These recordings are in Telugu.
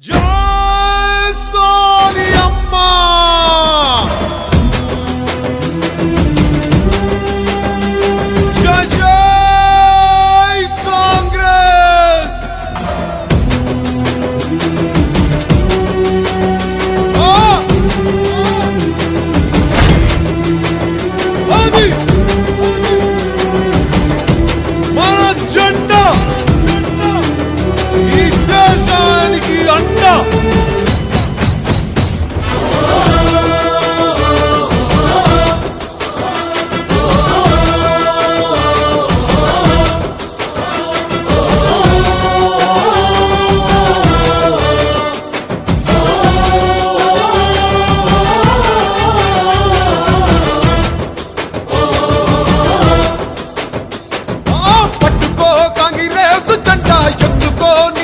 Joy. జెండా ఎత్తుకోను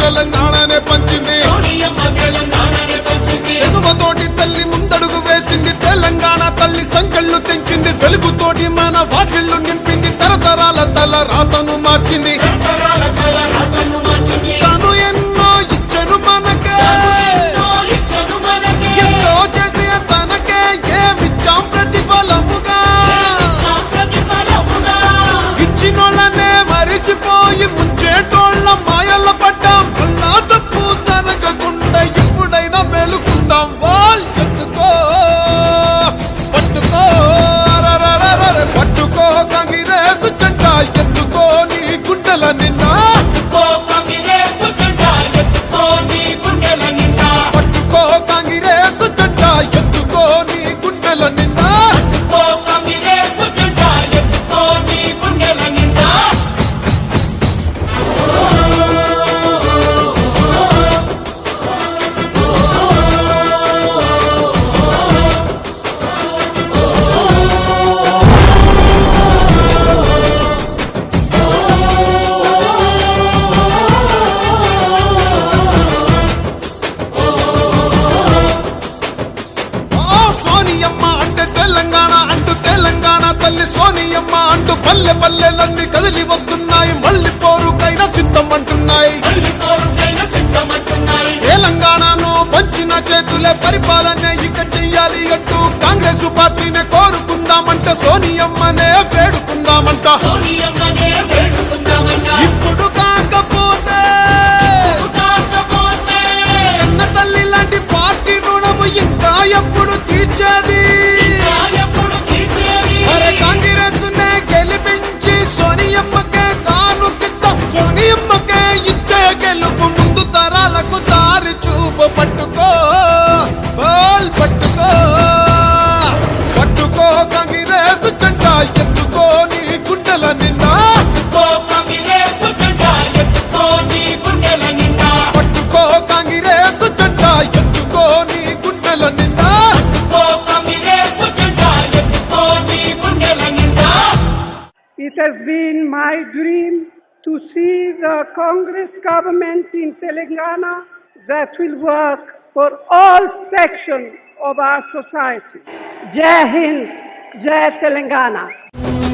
తెలంగాణనే పంచింది. సోనియమ్మ తెలంగాణనే పంచింది. ఎగువతోటి తల్లి ముందడుగు వేసింది. తెలంగాణ తల్లి సంకెళ్ళు తెంచింది. వెలుగుతోటి మన వాకిళ్ళు నింపింది. తరతరాల తల రాతను మార్చింది. సోనియమ్మ అంటే తెలంగాణ అంటూ తెలంగాణ తల్లి సోనియమ్మ అంటూ పల్లె పల్లెలన్నీ కదిలి వస్తున్నాయి. మళ్ళీ పోరుకైన సిద్ధం అంటున్నాయి. తెలంగాణను పంచిన చేతులే పరిపాలన ఇక చెయ్యాలి అంటూ కాంగ్రెస్ పార్టీనే కోరుకుందామంట సోనియమ్మనే వేడుకుందామంట. సోనియమ్మనే వేడుకుందామంట. It has been my dream to see the Congress government in Telangana that will work for all sections of our society. Jai Hind, Jai Telangana.